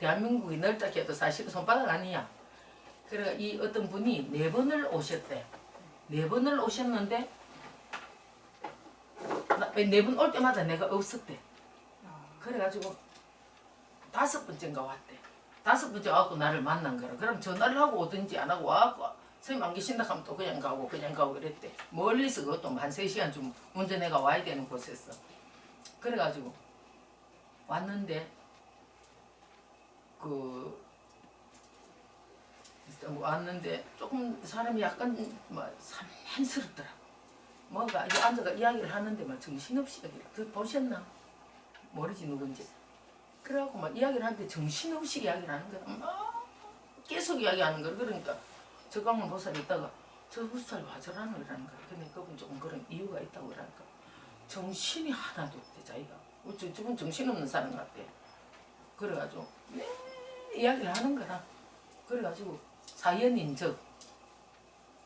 대한민국이 넓다 해도 사실은 손바닥 아니야. 그래가 이 어떤 분이 네 번을 오셨대. 네 번을 오셨는데 네 번 올 때마다 내가 없었대. 그래가지고 다섯 번째인가 왔대. 다섯 번째 와갖고 나를 만난 거라. 그럼 전화를 하고 오든지 안 하고 와갖고 선생님 안 계신다 하면 또 그냥 가고 그냥 가고 그랬대. 멀리서 그것도 한 세 시간 좀 운전해가 와야 되는 곳에서. 그래가지고 왔는데 그 왔는데 조금 사람이 약간 뭐 산만스럽더라. 뭔가 이 앉아가 이야기를 하는데 막 정신없이 그 보셨나? 모르지 누군지. 그래갖고 막 이야기를 하는데 정신없이 이야기를 하는 거야. 막 계속 이야기하는 거야. 그러니까 저강원 보살이 있다가 저 보살 와 저라는 거라는 거야. 근데 그분 조금 그런 이유가 있다고 그러니까 정신이 하나도 없대 자기가. 어, 저, 저분 정신없는 사람 같대. 그래가지고 네 이야기를 하는 거라. 그래가지고 사연인 즉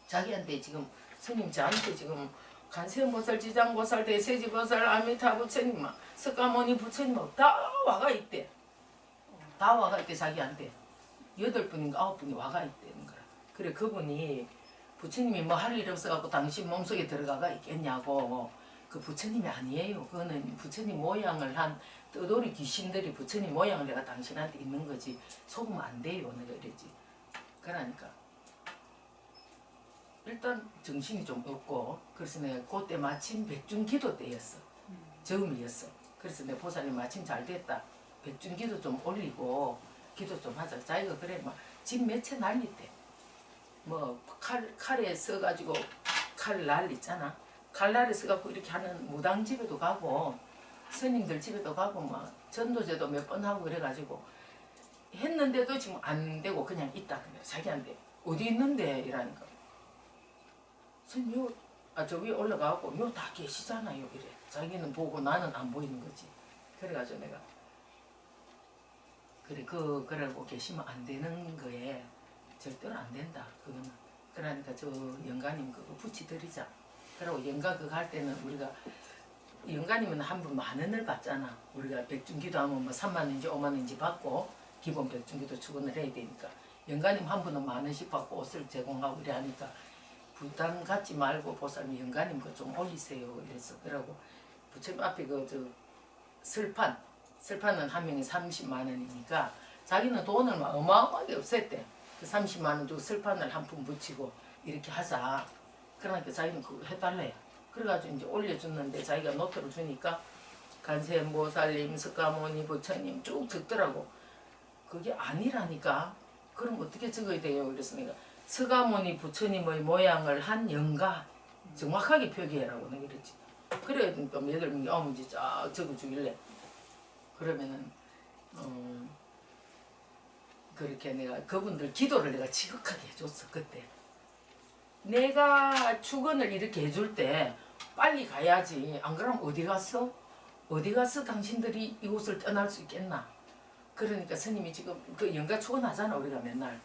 자기한테 지금 스님 저한테 지금 간세음보살, 지장보살, 대세지보살, 아미타 부처님, 막 석가모니 부처님 막다 와가 있대. 다 와가 있대 자기한테. 여덟 분인가 아홉 분이 와가 있다는 거라. 그래 그분이 부처님이 뭐 할 일 없어갖고 당신 몸속에 들어가가 있겠냐고. 그 부처님이 아니에요. 그거는 부처님 모양을 한 떠돌이 귀신들이 부처님 모양을 내가 당신한테 있는 거지. 속으면 안 돼요. 내가 이랬지. 그러니까 일단 정신이 좀 없고 그래서 내가 그때 마침 백중기도 때였어. 저음이었어. 그래서 내 보살님 마침 잘 됐다. 백중기도 좀 올리고 기도 좀 하자. 자기가 그래 막집 매체 날리대. 뭐칼 칼에 써가지고 칼 날리잖아. 칼날에 써갖고 이렇게 하는 무당 집에도 가고 스님들 집에도 가고 막 전도제도 몇 번 하고 그래가지고 했는데도 지금 안 되고 그냥 있다. 그래 자기한테 어디 있는데? 이라니까. 선요 아 저 위에 올라가고 요 다 계시잖아요 이래 자기는 보고 나는 안 보이는 거지. 그래가지고 내가 그래 그 그러고 계시면 안 되는 거에 절대로 안 된다. 그거는. 그러니까 저 영가님 그거 붙이드리자 그러고 영가 그거 할 때는 우리가 영가님은 한분만 원을 받잖아. 우리가 백중기도 하면 뭐 3만 원인지 5만 원인지 받고 기본 백중기도 출근을 해야 되니까. 영가님 한 분은 만 원씩 받고 옷을 제공하고 이래 하니까 부담 갖지 말고 보살님 영가님 그좀 올리세요. 이래서 그러고 부처님 앞에 그 저 설판 설판은 한 명이 30만 원이니까 자기는 돈을 막 어마어마하게 없앴대. 그 30만 원 주고 설판을 한 푼 붙이고 이렇게 하자 그러니까 자기는 그거 해달래. 그래가지고 이제 올려줬는데 자기가 노트를 주니까 간세 모살님 석가모니 부처님 쭉 적더라고. 그게 아니라니까. 그럼 어떻게 적어야 돼요? 내가 서가모니 부처님의 모양을 한 영가 정확하게 표기해라고 내가 그랬지. 그래 그러니까 여덟 명이 문제 쫙 적어주길래. 그러면은 어, 그렇게 내가 그분들 기도를 내가 지극하게 해줬어 그때 내가 축원을 이렇게 해줄 때 빨리 가야지 안 그러면 어디 갔어? 어디 가서 당신들이 이곳을 떠날 수 있겠나? 그러니까 스님이 지금 그 영가 축원하잖아 우리가 맨날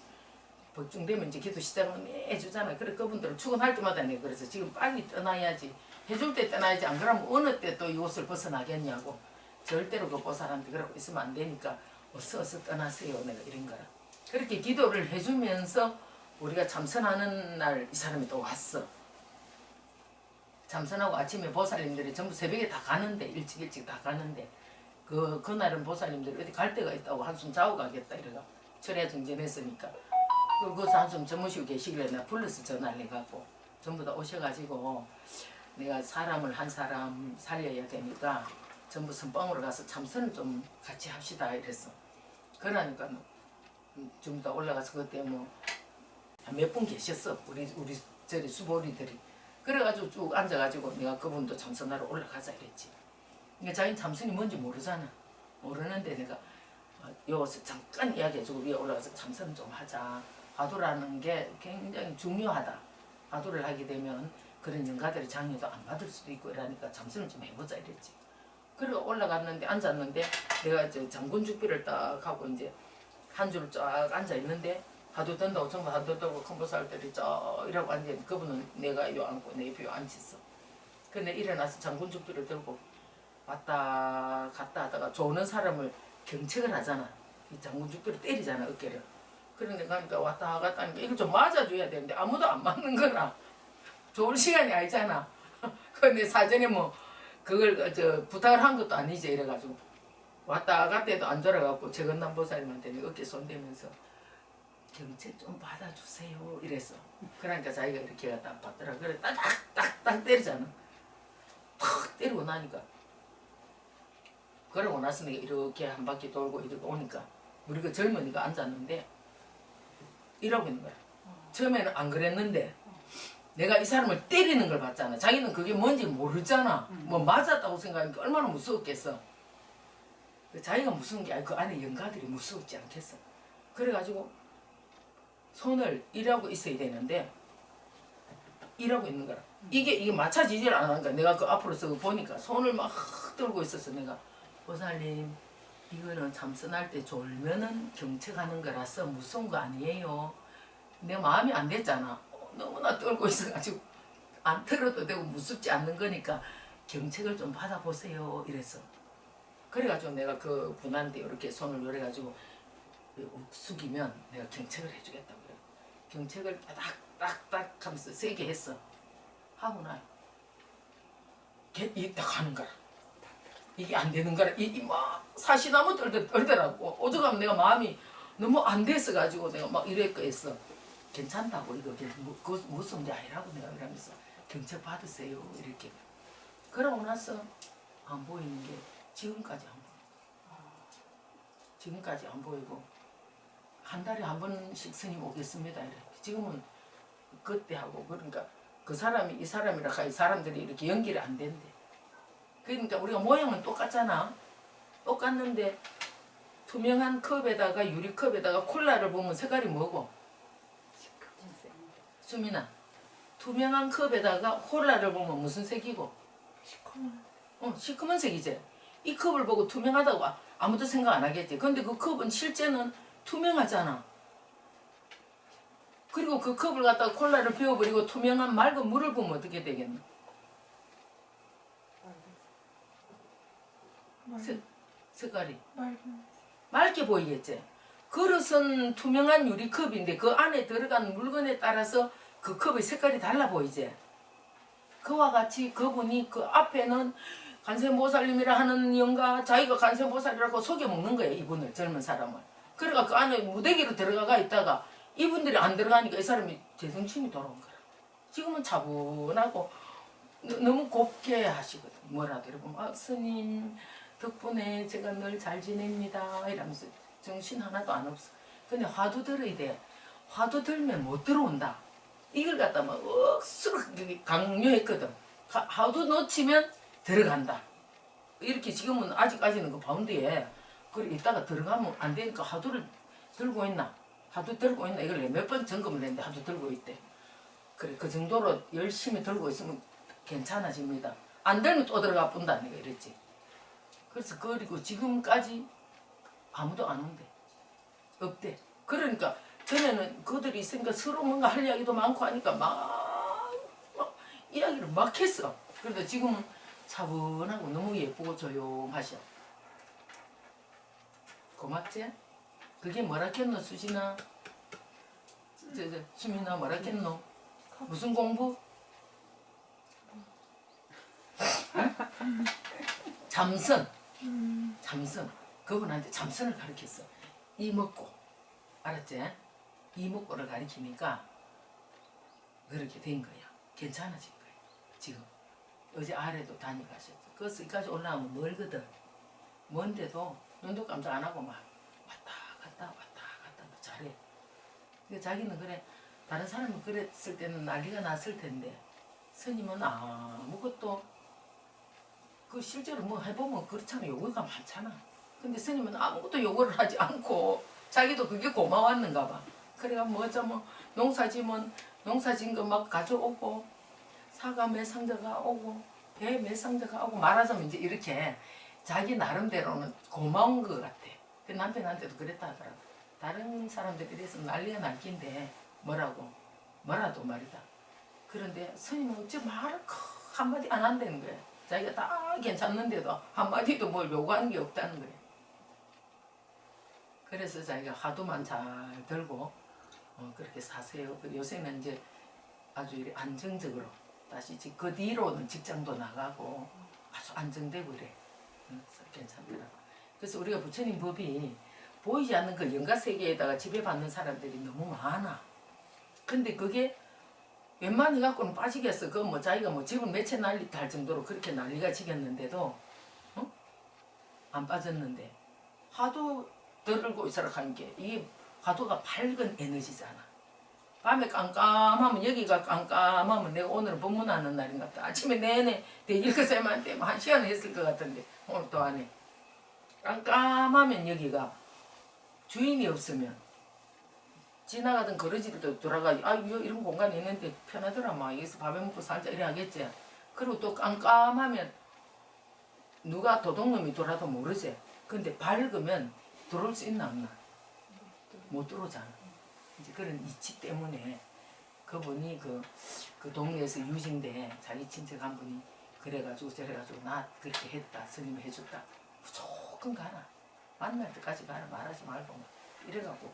복중되면 이제 기도 시작하면 해주잖아. 그래 그분들은 축원할 때마다 내가 그래서 지금 빨리 떠나야지. 해줄 때 떠나야지. 안 그러면 어느 때 또 이곳을 벗어나겠냐고. 절대로 그 보살한테 그러고 있으면 안 되니까 어서 어서 떠나세요. 내가 이런 거라. 그렇게 기도를 해주면서 우리가 참선하는 날 이 사람이 또 왔어. 참선하고 아침에 보살님들이 전부 새벽에 다 가는데 일찍 일찍 다 가는데 그 그날은 보살님들이 어디 갈 데가 있다고 한숨 자고 가겠다 이래가 철야 정전했으니까. 그 거기서 한숨 주무시고 계시길래 내가 불러서 전화를 해갖고 전부 다 오셔가지고 내가 사람을 한 사람 살려야 되니까 전부 선방으로 가서 참선을 좀 같이 합시다 이랬어. 그러니까 음, 전부 다 올라가서 그때 뭐 몇 분 계셨어. 우리 우리 저리 수보리들이. 그래가지고 쭉 앉아가지고 내가 그분도 참선하러 올라가자 이랬지. 그러니까 자기는 참선이 뭔지 모르잖아. 모르는데 내가 어, 여기서 잠깐 이야기해주고 위에 올라가서 참선 좀 하자. 화두라는 게 굉장히 중요하다. 화두를 하게 되면 그런 영가들의 장려도 안 받을 수도 있고 이러니까 참선을 좀 해보자 이랬지. 그리고 올라갔는데 앉았는데 내가 저 장군 죽비를 딱 하고 이제 한 줄 쫙 앉아 있는데 하도 뜬다고 전부 하도 뜬다고 큰 보살들이 쫙 이라고 앉아 있는 그분은 내가 요 앉고 내 옆에 요 앉았어 근데 일어나서 장군 죽비를 들고 왔다 갔다 하다가 조는 사람을 경책을 하잖아 이 장군죽들을 때리잖아 어깨를. 그런데 가니까 왔다 갔다 하니까 이걸 좀 맞아줘야 되는데 아무도 안 맞는 거라 좋을 시간이 아니잖아. 근데 사전에 뭐 그걸 저 부탁을 한 것도 아니지 이래가지고 왔다 갔다 해도 안 졸아갖고 재건남 보살님한테 어깨 손대면서 경책 좀 받아주세요 이랬어. 그러니까 자기가 이렇게 갖다 받더라. 그래 딱딱딱 때리잖아. 탁 때리고 나니까 그러고 나서 내가 이렇게 한 바퀴 돌고 이렇게 오니까 우리 그 젊은이가 앉았는데 이러고 있는 거야. 처음에는 안 그랬는데 내가 이 사람을 때리는 걸 봤잖아. 자기는 그게 뭔지 모르잖아. 뭐 맞았다고 생각하니까 얼마나 무서웠겠어. 그 자기가 무서운 게 아니고 그 안에 영가들이 무서웠지 않겠어. 그래가지고 손을 일하고 있어야 되는데 일하고 있는 거라. 이게 이게 맞춰지질 않으니까 내가 그 앞으로 서 보니까 손을 막 들고 있어서 내가 보살님 이거는 참선할 때 졸면은 경책하는 거라서 무서운 거 아니에요. 내 마음이 안 됐잖아. 어, 너무나 떨고 있어가지고 안 들어도 되고 무섭지 않는 거니까 경책을 좀 받아보세요. 이랬어. 그래가지고 내가 그 분한테 이렇게 손을 요래가지고 숙이면 내가 경책을 해주겠다고 그래. 경책을 딱딱딱 하면서 세게 했어. 하고 나요. 이딱 하는 거라. 이게 안 되는 거라. 이막 사시나무 떨듯 떨더라고. 오죽하면 내가 마음이 너무 안 됐어 가지고 내가 막 이랬고 했어. 괜찮다고 이거 괜- 뭐, 그거 무슨 게 아니라고 내가 이러면서 경책 받으세요 이렇게. 그러고 나서 안 보이는 게 지금까지 안 보여. 지금까지 안 보이고 한 달에 한 번씩 스님 오겠습니다. 이래. 지금은 그때 하고 그러니까 그 사람이 이 사람이라 하이 사람들이 이렇게 연결이 안 된대. 그러니까 우리가 모양은 똑같잖아. 똑같는데 투명한 컵에다가 유리컵에다가 콜라를 보면 색깔이 뭐고? 수민아, 투명한 컵에다가 콜라를 보면 무슨 색이고? 시커먼 어, 시커먼 색이지. 이 컵을 보고 투명하다고 아- 아무도 생각 안 하겠지. 근데 그 컵은 실제는 투명하잖아. 그리고 그 컵을 갖다가 콜라를 비워버리고 투명한 맑은 물을 보면 어떻게 되겠노? 색, 색깔이 맑게 보이겠지. 그릇은 투명한 유리컵인데 그 안에 들어간 물건에 따라서 그 컵의 색깔이 달라 보이지. 그와 같이 그분이 그 앞에는 간세보살님이라 하는 영가 자기가 간세보살이라고 속여 먹는 거예요 이분을 젊은 사람을. 그러니까 그 안에 무대기로 들어가가 있다가 이분들이 안 들어가니까 이 사람이 제정신이 돌아온 거라. 지금은 차분하고 너- 너무 곱게 하시거든. 뭐라도 이러면 아 스님 덕분에 제가 늘 잘 지냅니다 이러면서 정신 하나도 안 없어. 근데 화두 들어야 돼. 화두 들면 못 들어온다. 이걸 갖다 막 억수로 강요했거든. 가- 화두 놓치면 들어간다. 이렇게 지금은 아직까지는 그 바운드에 그래 이따가 들어가면 안 되니까 화두를 들고 있나? 화두 들고 있나? 이걸 몇 번 점검을 했는데 화두 들고 있대. 그래 그 정도로 열심히 들고 있으면 괜찮아집니다. 안 들면 또 들어가 본다 내가 이랬지. 그래서 그리고 지금까지 아무도 안 온대. 없대. 그러니까 전에는 그들이 있으니까 서로 뭔가 할 이야기도 많고 하니까 막, 막 이야기를 막 했어. 그런데 지금은 차분하고 너무 예쁘고 조용하셔. 고맙지? 그게 뭐라 했노 수진아? 저, 저, 수민아 뭐라 했노? 무슨 공부? 응? 잠선. 잠선. 그분한테 잠선을 가르쳤어. 이먹고. 알았지? 이먹고를 가르치니까 그렇게 된 거야. 괜찮아진 거야. 지금. 어제 아래도 다녀가셨어. 그래서 여기까지 올라오면 멀거든. 먼데도 눈도 깜짝 안 하고 막 왔다 갔다 왔다 갔다 막 잘해. 근데 자기는 그래. 다른 사람은 그랬을 때는 난리가 났을 텐데 스님은 아무것도 그 실제로 뭐 해보면 그렇잖아 요구가 많잖아. 근데 스님은 아무것도 요구를 하지 않고 자기도 그게 고마웠는가 봐. 그래가 뭐죠 뭐 농사지면 농사진 거 막 가져오고 사과 몇 상자가 오고 배 몇 상자가 오고 말하자면 이제 이렇게 자기 나름대로는 고마운 것 같아. 그 남편한테도 그랬다 하더라고. 다른 사람들이 이래서 난리가 날 낀데 뭐라고 뭐라도 말이다. 그런데 스님은 어째 말을 크 한마디 안 한다는 거야. 자기가 다 괜찮는데도 한마디도 뭘 요구하는 게 없다는 거야. 그래서 자기가 화두만 잘 들고 어, 그렇게 사세요. 그 요새는 이제 아주 안정적으로 다시 지- 그 뒤로는 직장도 나가고 아주 안정되고 그래서 괜찮더라. 그래서 우리가 부처님 법이 보이지 않는 그 영가 세계에다가 지배받는 사람들이 너무 많아. 근데 그게 웬만해 갖고는 빠지겠어. 그뭐 자기가 뭐 집을 몇채 난리 할 정도로 그렇게 난리가 지겠는데도 어? 안 빠졌는데 하도 들고 있으라 하는 게 이게 화두가 밝은 에너지잖아. 밤에 깜깜하면 여기가 깜깜하면 내가 오늘 법문하는 날인 것 같다. 아침에 내내 대일거쌤한테 한 시간 했을 것 같은데 오늘 또 안 해. 깜깜하면 여기가 주인이 없으면 지나가던 거러지들도 돌아가 아 이런 공간이 있는데 편하더라 막 여기서 밥에 먹고 살자 이래 하겠지. 그리고 또 깜깜하면 누가 도둑놈이 돌아도 모르지. 근데 밝으면 들어올 수 있나 없나? 못 들어오잖아. 이제 그런 이치 때문에 그분이 그, 그 동네에서 유진데 자기 친척 한 분이 그래가지고 저래가지고 나 그렇게 했다 스님이 해줬다. 무조건 가라. 만날 때까지 가라. 말하지 말고 막 이래갖고